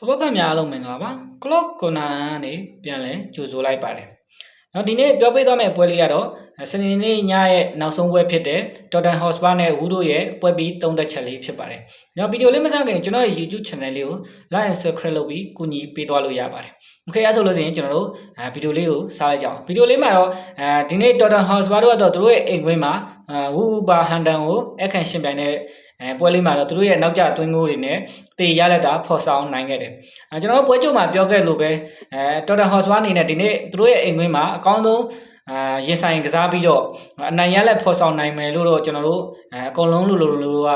ဖဖဖတ်များအားလုံးမင်္ဂလာပါ clock corner ကနေပြန်လဲကြိုဆိုလိုက်ပါတယ်။နောက်ဒီနေ့ပြောပြသွားမယ့်ပွဲလေးကတော့စနေနေ့ညရဲ့နောက်ဆုံးပွဲဖြစ်တဲ့ Tottenham Hotspur နဲ့ Wood တို့ရဲ့ပွဲပြီးသုံးသက်ချက်လေးဖြစ်ပါတယ်။နောက်ဗီဒီယိုလေးမစခင်ကျွန်တော်ရဲ့ YouTube channel လေးကို like and subscribe လုပ်ပြီးကူညီပေးသွားလို့ရပါတယ်။ Okay အဲဆိုလို့ဆိုရင်ကျွန်တော်တို့အဲဗီဒီယိုလေးကိုစားလိုက်ကြအောင်။ဗီဒီယိုလေးမှာတော့အဲဒီနေ့ Tottenham Hotspur တို့ကတော့သူတို့ရဲ့အိမ်ကွင်းမှာအဲ Wolverhampton ကိုအခန့်ရှင်ပြိုင်တဲ့ အဲပွဲလေးမှာတော့သူတို့ရဲ့နောက်ကျသွင်းကိုတွေနဲ့တေရလက်တာဖော်ဆောင်နိုင်ခဲ့တယ်။အဲကျွန်တော်တို့ပွဲကြုံမှာပြောခဲ့လို့ပဲအဲတော်တန်ဟော့စဝါအနေနဲ့ဒီနေ့သူတို့ရဲ့အိမ်ကွင်းမှာအကောင်းဆုံးအာရင်ဆိုင်ကစားပြီးတော့အနိုင်ရလက်ဖော်ဆောင်နိုင်မယ်လို့တော့ကျွန်တော်တို့အဲအကုန်လုံးလို့လို့လို့က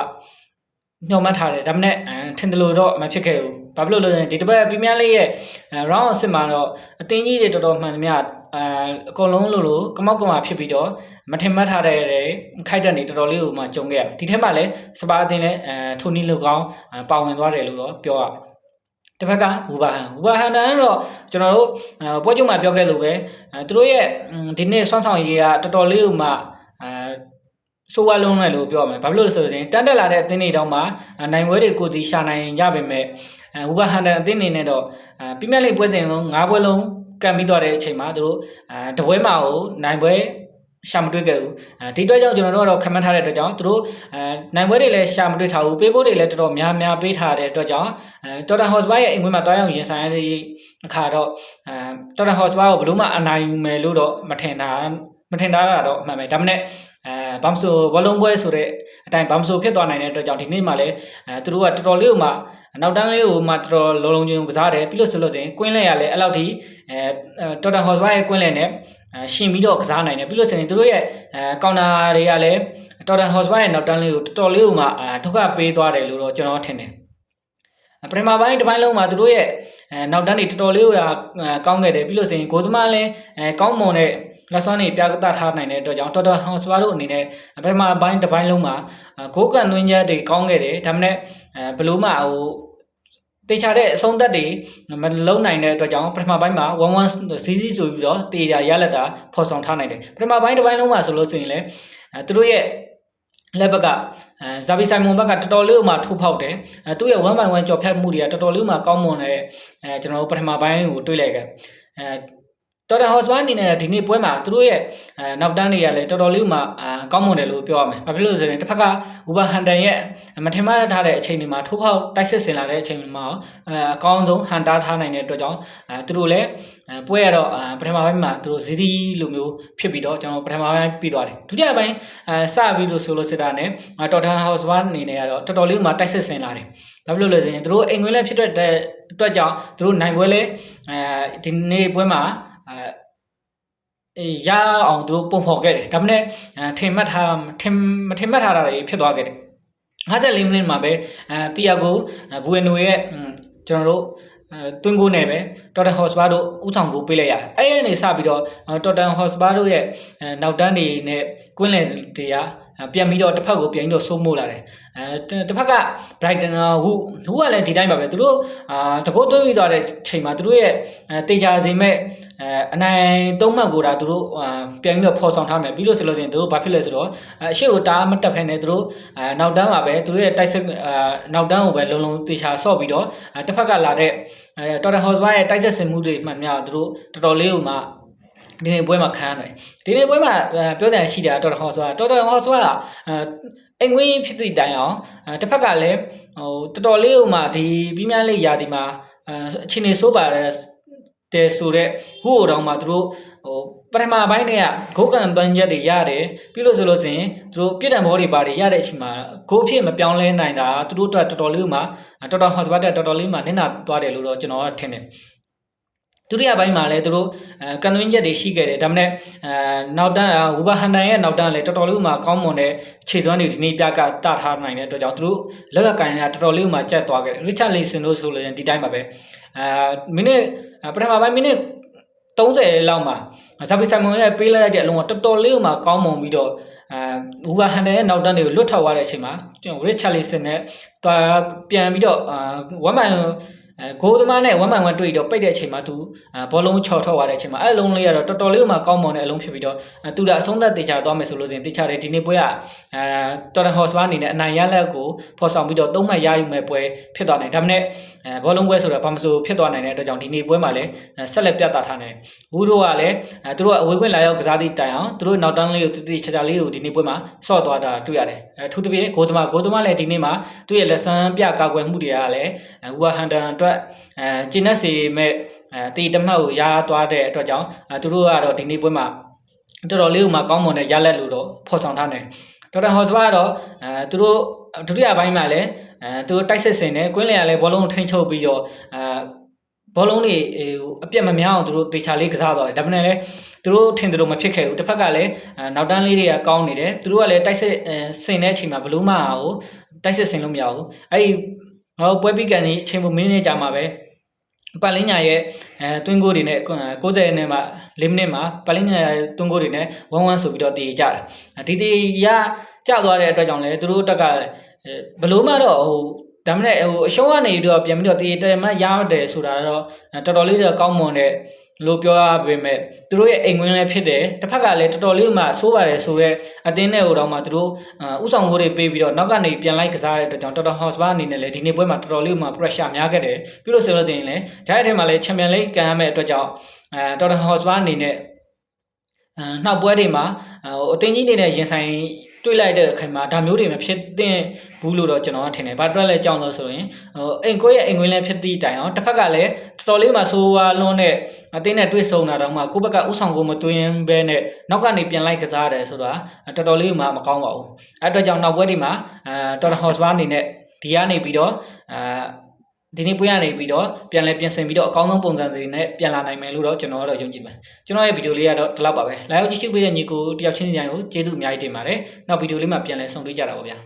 ညှော်မှတ်ထားတယ်ဒါပေမဲ့အဲထင်တယ်လို့တော့မဖြစ်ခဲ့ဘူး။ဘာဖြစ်လို့လဲဆိုရင်ဒီတစ်ပတ်ပီးမီးယားလိရဲ့ round of 6မှာတော့အတင်းကြီးတွေတော်တော်မှန်သမျှ အဲအကုန်လုံးလို့လို့ကမောက်ကမာဖြစ်ပြီးတော့မထင်မှတ်ထားတဲ့ခိုက်တက်နေတော်တော်လေးကိုမှကြုံခဲ့ရဒီထက်မှလည်းစပါအတင်းလည်းအဲထိုနီလူကောင်းပါဝင်သွားတယ်လို့တော့ပြောရတစ်ဖက်ကဝူဘာဟန်ဝူဘာဟန်တန်ကတော့ကျွန်တော်တို့ပွဲကြုံမှာပြောခဲ့လို့ပဲအဲသူတို့ရဲ့ဒီနေ့ဆွမ်းဆောင်ရေးကတော်တော်လေးကိုမှအဲဆိုးဝါးလုံးတယ်လို့ပြောရမယ်ဘာဖြစ်လို့လဲဆိုရင်တန်းတက်လာတဲ့အသင်းတွေတောင်မှနိုင်ပွဲတွေကိုတီရှာနိုင်ကြပေမဲ့အဲဝူဘာဟန်တန်အသင်းတွေနဲ့တော့အဲပြည့်မြတ်လေးပွဲစဉ်လုံး၅ပွဲလုံး ကံပြီးသွားတဲ့အချိန်မှာသူတို့အဲတပွဲမှာကိုနိုင်ပွဲရှာမတွေ့ခဲ့ဘူးအဲဒီအတွက်ကြောင့်ကျွန်တော်တို့ကတော့ခံမှတ်ထားတဲ့အတွက်ကြောင့်သူတို့အဲနိုင်ပွဲတွေလည်းရှာမတွေ့ထားဘူးပေးဖို့တွေလည်းတော်တော်များများပေးထားတဲ့အတွက်ကြောင့်အဲတော်တန်ဟော့စပါရဲ့အိမ်ဝင်မှာတွားရောက်ရင်ဆိုင်ရတဲ့အခါတော့အဲတော်တန်ဟော့စပါကိုဘယ်လို့မှအနိုင်ယူမယ်လို့တော့မထင်တာမထင်တာတော့အမှန်ပဲဒါမှမဟုတ်အဲဘာမဆိုဘလုံးပွဲဆိုတဲ့အတိုင်းဘာမဆိုဖြစ်သွားနိုင်တဲ့အတွက်ကြောင့်ဒီနေ့မှလည်းအဲသူတို့ကတော်တော်လေးကိုမှ နောက်တန်းလေးကိုမှတော်တော်လုံးလုံးချင်းကစားတယ်ပြီးလို့ဆိုလို့ချင်းကွင်းလဲရလဲအဲ့လောက်ထိအဲတော်တန်ဟော့စပါရဲ့ကွင်းလဲနဲ့အဲရှင်ပြီးတော့ကစားနိုင်တယ်ပြီးလို့ဆိုရင်သူတို့ရဲ့အဲကောင်တာတွေကလည်းတော်တန်ဟော့စပါရဲ့နောက်တန်းလေးကိုတော်တော်လေးကိုမှအဲဒုက္ခပေးသွားတယ်လို့တော့ကျွန်တော်ထင်တယ်ပထမပိုင်းတစ်ပိုင်းလုံးမှာသူတို့ရဲ့အဲနောက်တန်းတွေတော်တော်လေးကိုကောင်းခဲ့တယ်ပြီးလို့ဆိုရင်ဂိုးသမားလည်းအဲကောင်းမွန်တဲ့ လက်စွမ်းတွေပြသထားနိုင်တဲ့အတွက်ကြောင့်တော်တော်ဟောင်စပါတို့အနေနဲ့ပထမပိုင်းတစ်ပိုင်းလုံးမှာဂိုးကန်သွင်းချက်တွေကောင်းခဲ့တယ်ဒါမှမဟုတ်အဲဘလို့မှဟိုတေချာတဲ့အဆုံးသက်တွေမလုံးနိုင်တဲ့အတွက်ကြောင့်ပထမပိုင်းမှာ1-1စီးစီးဆိုပြီးတော့တေချာရလက်တာဖော်ဆောင်ထားနိုင်တယ်ပထမပိုင်းတစ်ပိုင်းလုံးမှာဆိုလို့ဆိုရင်လည်းအဲသူတို့ရဲ့လက်ဘက်ကအဲဇာဗီဆိုင်မွန်ဘက်ကတော်တော်လေးမှထိုးဖောက်တယ်အဲသူ့ရဲ့1 by 1ကြော်ဖြတ်မှုတွေကတော်တော်လေးမှကောင်းမွန်တဲ့အဲကျွန်တော်တို့ပထမပိုင်းကိုတွေးလိုက်ခဲ့အဲ တော်တန်ဟော့စဝါအနေနဲ့ဒီနေ့ပွဲမှာသူတို့ရဲ့အဲနောက်တန်းတွေကလည်းတော်တော်လေးမှအာကောင်းမွန်တယ်လို့ပြောရမယ်။ဘာဖြစ်လို့လဲဆိုရင်တစ်ဖက်ကဝူဘာဟန်တန်ရဲ့မထင်မှတ်ထားတဲ့အချိန်တွေမှာထိုးဖောက်တိုက်စစ်ဆင်လာတဲ့အချိန်မှာအဲအကောင်းဆုံးဟန်တာထားနိုင်တဲ့အတွက်ကြောင့်အဲသူတို့လည်းပွဲရတော့ပထမပိုင်းမှာသူတို့ဇီဒီလိုမျိုးဖြစ်ပြီးတော့ကျွန်တော်ပထမပိုင်းပြီးသွားတယ်။ဒုတိယပိုင်းအဲစပြီးလို့ဆိုလို့စစ်တာနဲ့တော်တန်ဟော့စဝါအနေနဲ့ကတော့တော်တော်လေးမှတိုက်စစ်ဆင်လာတယ်။ဘာဖြစ်လို့လဲဆိုရင်သူတို့အိမ်ဝင်လည်းဖြစ်တဲ့အတွက်ကြောင့်သူတို့နိုင်ပွဲလဲအဲဒီနေ့ပွဲမှာ အဲအေးရအောင်သူတို့ပုံဖော်ခဲ့တယ်ဒါပေမဲ့ထင်မှတ်ထားထင်မထင်မှတ်ထားတာတွေဖြစ်သွားခဲ့တယ်54မိနစ်မှာပဲအဲတီယာကိုဘူအနိုရဲ့ကျွန်တော်တို့အဲတွင်းကိုနဲ့ပဲတော်တန်ဟော့စပါတို့ဥဆောင်ကိုပေးလိုက်ရတယ်။အဲ့ဒီနေစပြီးတော့တော်တန်ဟော့စပါတို့ရဲ့နောက်တန်းတွေနဲ့ကွင်းလယ်တွေက ပြန်ပြီးတော့တစ်ဖက်ကိုပြန်ပြီးတော့စိုးမိုးလာတယ်အဲတစ်ဖက်က Brighton ဟူဟူကလည်းဒီတိုင်းပါပဲသူတို့အာတကုတ်သွင်းပြီးသွားတဲ့ချိန်မှာသူတို့ရဲ့တေချာစီမဲ့အဲအနိုင်သုံးမှတ်ကိုဒါသူတို့ပြန်ပြီးတော့ဖော်ဆောင်ထားမယ်ပြီးလို့ဆိုလို့ရှိရင်သူတို့ဘာဖြစ်လဲဆိုတော့အရှိကိုတားမတက်ဖ ೇನೆ သူတို့အဲနောက်တန်းမှာပဲသူတို့ရဲ့တိုက်စစ်အာနောက်တန်းကိုပဲလုံလုံတေချာဆော့ပြီးတော့တစ်ဖက်ကလာတဲ့အဲတော်တန်ဟော့စပါရဲ့တိုက်စစ်ဆင်မှုတွေမှန်များသူတို့တော်တော်လေးကိုမှ ဒီနေ့ပွဲမှာခံရတယ်ဒီနေ့ပွဲမှာပြောတယ်ရှိတာတော်တော်ဟောဆိုတာတော်တော်ဟောဆိုတာအိမ်ဝင်းဖြစ်သည့်တိုင်အောင်တစ်ဖက်ကလည်းဟိုတော်တော်လေးဟိုမှာဒီပြီးများလေးယာဒီမှာအခြေအနေဆိုးပါတယ်တဲဆိုတဲ့ဟိုတောင်မှသူတို့ဟိုပထမပိုင်းတည်းကဂိုးကန်ပန်းချက်တွေရတယ်ပြီးလို့ဆိုလို့ဆိုရင်သူတို့ပြစ်ဒဏ်ဘောတွေပါတယ်ရတဲ့အချိန်မှာဂိုးဖြစ်မပြောင်းလဲနိုင်တာသူတို့အတွက်တော်တော်လေးမှတော်တော်ဟော့စပတ်တဲ့တော်တော်လေးမှနင့်နာသွားတယ်လို့တော့ကျွန်တော်ကထင်တယ် ဒုတိယပိုင်းမှာလည်းသူတို့အဲကန်သွင်းချက်တွေရှိခဲ့တယ်ဒါပေမဲ့အဲနောက်တန်းဝူဘာဟန်တန်ရဲ့နောက်တန်းလည်းတော်တော်လေးမှကောင်းမွန်တဲ့ခြေစွမ်းတွေဒီနေ့ပြကတထားနိုင်တဲ့အတွက်ကြောင့်သူတို့လက်ကကန်ရတော်တော်လေးမှကြက်သွားခဲ့တယ်ရစ်ချတ်လီဆန်တို့ဆိုလည်းဒီတိုင်းပါပဲအဲမိနစ်ပထမပိုင်းမိနစ်30လောက်မှာဇာဗီဆိုင်မွန်ရဲ့ပေးလိုက်တဲ့အလုံးကတော်တော်လေးမှကောင်းမွန်ပြီးတော့အဲဝူဘာဟန်တန်ရဲ့နောက်တန်းတွေကိုလွတ်ထောက်သွားတဲ့အချိန်မှာကျွန်တော်ရစ်ချတ်လီဆန်နဲ့တွာပြန်ပြီးတော့ဝမ်မိုင် အဲဂိုးသမားနဲ့1 by 1တွေ့ပြီးတော့ပိတ်တဲ့အချိန်မှာသူအဲဘောလုံးချော်ထွက်သွားတဲ့အချိန်မှာအဲ့အလုံးလေးကတော့တော်တော်လေးမှကောင်းမွန်တဲ့အလုံးဖြစ်ပြီးတော့အဲသူကအဆုံးသက်တေချာသွားမယ်ဆိုလို့ရှိရင်တေချာတယ်ဒီနေ့ပွဲကအဲတော်တန်ဟော့စပါအနေနဲ့အနိုင်ရလက်ကိုဖော်ဆောင်ပြီးတော့သုံးမှတ်ရယူမဲ့ပွဲဖြစ်သွားနိုင်ဒါပေမဲ့အဲဘောလုံးပွဲဆိုတာဘာမဆိုဖြစ်သွားနိုင်တဲ့အတွက်ကြောင့်ဒီနေ့ပွဲမှာလည်းအဲဆက်လက်ပြသထားနိုင်တယ်ဝူတို့ကလည်းအဲသူတို့ကအဝေးခွင့်လာရောက်ကစားသည့်တိုင်အောင်သူတို့နောက်တန်းလေးကိုတတိချာချာလေးကိုဒီနေ့ပွဲမှာဆော့သွားတာတွေ့ရတယ်အဲထူးသဖြင့်ဂိုးသမားဂိုးသမားလည်းဒီနေ့မှာသူ့ရဲ့လက်ဆန်းပြကာကွယ်မှုတွေကလည်းအဲဝူဟန်တန်အတွက်အဲကျင်းနေစီမဲ့အဲတီတမတ်ကိုရသွားတဲ့အတွက်ကြောင့်အဲသူတို့ကတော့ဒီနေ့ပွဲမှာတော်တော်လေးကိုမှကောင်းမွန်တဲ့ရလက်လို့တော့ဖော်ဆောင်ထားတယ်ဒေါက်တာဟော့စပါကတော့အဲသူတို့ဒုတိယပိုင်းမှာလည်းအဲသူတို့တိုက်စစ်စင်တယ်ကွင်းလျာလည်းဘောလုံးကိုထိန်းချုပ်ပြီးတော့အဲဘောလုံးတွေဟိုအပြတ်မများအောင်သူတို့တေချာလေးကစားသွားတယ်ဒါပေမဲ့လည်းသူတို့ထင်တယ်လို့မဖြစ်ခဲ့ဘူးတစ်ဖက်ကလည်းအဲနောက်တန်းလေးတွေကကောင်းနေတယ်သူတို့ကလည်းတိုက်စစ်အဲစင်တဲ့အချိန်မှာဘလို့မှဟိုတိုက်စစ်စင်လို့မရဘူးအဲ့ဒီ ဟောပွဲပြီးကန်ဒီအချိန်ပုံမိနစ်ကြာမှာပဲပတ်လင်းညာရဲ့အဲတွင်းကိုတွေနဲ့90နဲ့မှ4မိနစ်မှာပတ်လင်းညာရဲ့တွင်းကိုတွေနဲ့1-1ဆိုပြီးတော့တည်ကြတာဒီတည်ရကျသွားတဲ့အတွက်ကြောင့်လည်းသူတို့တက်ကဘလို့မှတော့ဟိုဒါမှမဟုတ်ဟိုအရှုံးကနေပြီးတော့ပြန်ပြီးတော့တည်တယ်မှရရတယ်ဆိုတာတော့တော်တော်လေးတော့ကောင်းမွန်တဲ့ လို့ပြောရပေမဲ့သူတို့ရဲ့အိမ်ဝင်လည်းဖြစ်တယ်တစ်ဖက်ကလည်းတော်တော်လေးမှဆိုးပါတယ်ဆိုတော့အတင်းနဲ့ဟိုတော့မှသူတို့ဥဆောင်မှုတွေပေးပြီးတော့နောက်ကနေပြန်လိုက်ကစားတဲ့အတွက်ကြောင့်တော်တော်ဟော့စပါအနေနဲ့လည်းဒီနေ့ပွဲမှာတော်တော်လေးမှ pressure များခဲ့တယ်ပြီးလို့ဆိုလို့ရှိရင်လည်းဂျိုင်းထဲမှာလည်းချန်ပီယံလိကန်ရမယ့်အတွက်ကြောင့်အဲတော်တော်ဟော့စပါအနေနဲ့အဲနောက်ပွဲတွေမှာဟိုအတင်းကြီးနေတဲ့ရင်ဆိုင်တွေ့လိုက်တဲ့အခိုင်မှာဒါမျိုးတွေမဖြစ်သင့်ဘူးလို့တော့ကျွန်တော်ကထင်တယ်။ဘာအတွက်လဲကြောင်းလို့ဆိုရင်ဟိုအိမ်ကိုရဲ့အိမ်ဝင်လည်းဖြစ်သည့်တိုင်အောင်တစ်ဖက်ကလည်း တော်တော်လေးမှဆိုးဝါးလွန်းတဲ့အသင်းနဲ့တွေ့ဆုံတာတော့မှကိုယ့်ဘက်ကဥဆောင်ကိုမသွင်းဘဲနဲ့နောက်ကနေပြန်လိုက်ကစားတယ်ဆိုတာတော်တော်လေးမှမကောင်းပါဘူး။အဲအတွက်ကြောင့်နောက်ပွဲဒီမှာအဲတော်တော်ဟော့စပါအနေနဲ့ဒီကနေပြီးတော့အဲဒီနေ့ပွဲရနေပြီးတော့ပြန်လဲပြင်ဆင်ပြီးတော့အကောင်းဆုံးပုံစံတွေနဲ့ပြန်လာနိုင်မယ်လို့တော့ကျွန်တော်ကတော့ယုံကြည်ပါတယ်ကျွန်တော်ရဲ့ဗီဒီယိုလေးကတော့ဒီလောက်ပါပဲ live ကြည့်ရှုပေးတဲ့ညီကိုတယောက်ချင်းစီတိုင်းကိုကျေးဇူးအများကြီးတင်ပါတယ်နောက်ဗီဒီယိုလေးမှာပြန်လဲဆုံတွေ့ကြတာပါဗျာ